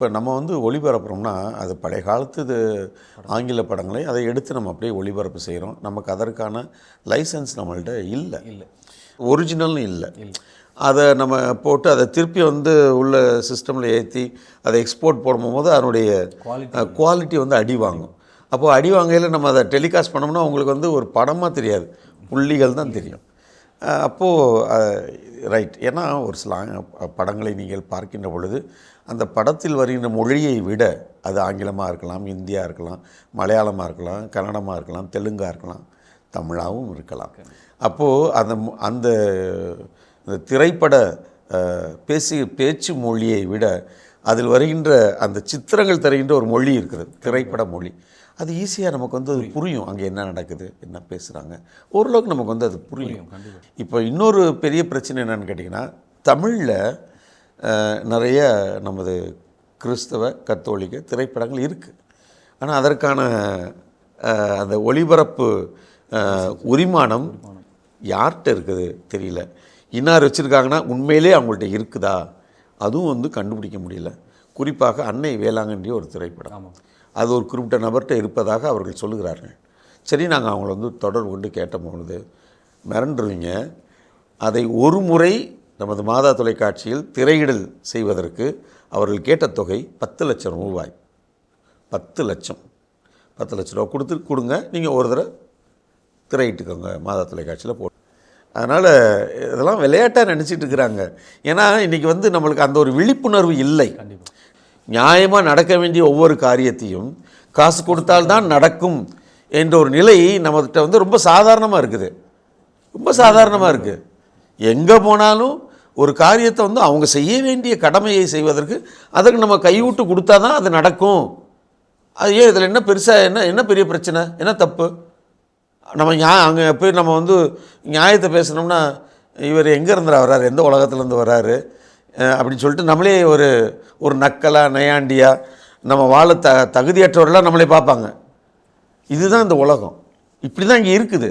இப்போ நம்ம வந்து ஒளிபரப்புறோம்னா அது பழைய காலத்து இது ஆங்கில படங்களை அதை எடுத்து நம்ம அப்படியே ஒளிபரப்பு செய்கிறோம் நமக்கு அதற்கான லைசன்ஸ் நம்மள்ட்ட இல்லை. இல்லை. ஒரிஜினல்னு இல்லை. அதை நம்ம போட்டு அதை திருப்பி வந்து உள்ள சிஸ்டமில் ஏற்றி அதை எக்ஸ்போர்ட் போடும்போது அதனுடைய குவாலிட்டி வந்து அடி வாங்கும். அப்போது அடி வாங்கையில் நம்ம அதை டெலிகாஸ்ட் பண்ணோம்னா உங்களுக்கு வந்து ஒரு படமாக தெரியாது. புள்ளிகள் தான் தெரியும். அப்போது ரைட். ஏன்னா ஒரு சில படங்களை நீங்கள் பார்க்கின்ற பொழுது அந்த படத்தில் வருகின்ற மொழியை விட அது ஆங்கிலமாக இருக்கலாம் இந்தியா இருக்கலாம் மலையாளமாக இருக்கலாம் கன்னடமாக இருக்கலாம் தெலுங்காக இருக்கலாம் தமிழாகவும் இருக்கலாம். அப்போது அந்த அந்த திரைப்பட பேசி பேச்சு மொழியை விட அதில் வருகின்ற அந்த சித்திரங்கள் தருகின்ற ஒரு மொழி இருக்குது திரைப்பட மொழி. அது ஈஸியாக நமக்கு வந்து அது புரியும். அங்கே என்ன நடக்குது என்ன பேசுகிறாங்க ஓரளவுக்கு நமக்கு வந்து அது புரியும். இப்போ இன்னொரு பெரிய பிரச்சனை என்னன்னு கேட்டிங்கன்னா தமிழில் நிறைய நமது கிறிஸ்தவ கத்தோலிக்க திரைப்படங்கள் இருக்குது ஆனால் அதற்கான அந்த ஒளிபரப்பு உரிமானம் யார்கிட்ட இருக்குது தெரியல. இன்னார் வச்சுருக்காங்கன்னா உண்மையிலே அவங்கள்ட்ட இருக்குதா? அதுவும் வந்து கண்டுபிடிக்க முடியல. குறிப்பாக அன்னை வேளாங்கண்ணி ஒரு திரைப்படம். ஆமாம் அது ஒரு குறிப்பிட்ட நபர்கிட்ட இருப்பதாக அவர்கள் சொல்லுகிறார்கள். சரி நாங்கள் அவங்கள வந்து தொடர்பு கொண்டு கேட்ட போனது மிரண்டுருவீங்க அதை ஒரு முறை நமது மாதா தொலைக்காட்சியில் திரையிடல் செய்வதற்கு அவர்கள் கேட்ட தொகை பத்து லட்சம் ரூபாய். பத்து லட்சம். பத்து லட்ச ரூபா கொடுத்து கொடுங்க. நீங்கள் ஒரு தடவை திரையிட்டுக்கோங்க மாதா தொலைக்காட்சியில் போட்டு அதனால் இதெல்லாம் விளையாட்டாக நினச்சிட்டு இருக்கிறாங்க. ஏன்னா இன்றைக்கி வந்து நம்மளுக்கு அந்த ஒரு விழிப்புணர்வு இல்லை. கண்டிப்பாக நியாயமாக நடக்க வேண்டிய ஒவ்வொரு காரியத்தையும் காசு கொடுத்தால்தான் நடக்கும் என்ற ஒரு நிலை நம்மகிட்ட வந்து ரொம்ப சாதாரணமாக இருக்குது. ரொம்ப சாதாரணமாக இருக்குது எங்கே போனாலும் ஒரு காரியத்தை வந்து அவங்க செய்ய வேண்டிய கடமையை செய்வதற்கு அதற்கு நம்ம கைவிட்டு கொடுத்தா தான் அது நடக்கும். அது ஏன் இதில் என்ன பெருசாக என்ன என்ன பெரிய பிரச்சனை? என்ன தப்பு? நம்ம நியா அங்கே போய் நம்ம வந்து நியாயத்தை பேசினோம்னா இவர் எங்கே இருந்து வர்றாரு? எந்த உலகத்துலேருந்து வர்றாரு? அப்படின்னு சொல்லிட்டு நம்மளே ஒரு ஒரு நக்கலாக நையாண்டியாக நம்ம வாழ த தகுதியற்றவர்களாக நம்மளே பார்ப்பாங்க. இதுதான் இந்த உலகம். இப்படி தான் இங்கே இருக்குது.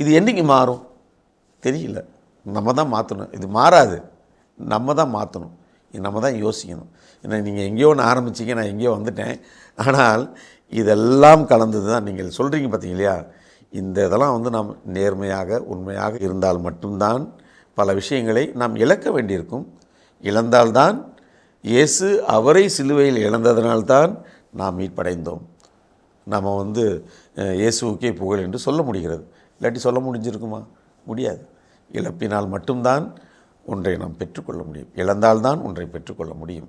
இது என்னைக்கு மாறும்? தெரியல. நம்ம தான் மாற்றணும் இது மாறாது. நம்ம தான் மாற்றணும் நம்ம தான் யோசிக்கணும். ஏன்னா நீங்கள் எங்கேயோ ஒன்று ஆரம்பிச்சீங்க நான் எங்கேயோ வந்துட்டேன். ஆனால் இதெல்லாம் கலந்தது தான் நீங்கள் சொல்கிறீங்க பார்த்தீங்க இல்லையா இந்த இதெல்லாம் வந்து நாம் நேர்மையாக உண்மையாக இருந்தால் மட்டும்தான் பல விஷயங்களை நாம் இழக்க வேண்டியிருக்கும். இழந்தால்தான் இயேசு அவரை சிலுவையில் இழந்ததனால்தான் நாம் மீட்படைந்தோம். நாம் வந்து அஹ், இயேசுவுக்கே புகழ் என்று சொல்ல முடிகிறது. இல்லாட்டி சொல்ல முடிஞ்சிருக்குமா? முடியாது. இழப்பினால் மட்டும்தான் ஒன்றை நாம் பெற்றுக்கொள்ள முடியும். இழந்தால்தான் ஒன்றை பெற்றுக்கொள்ள முடியும்.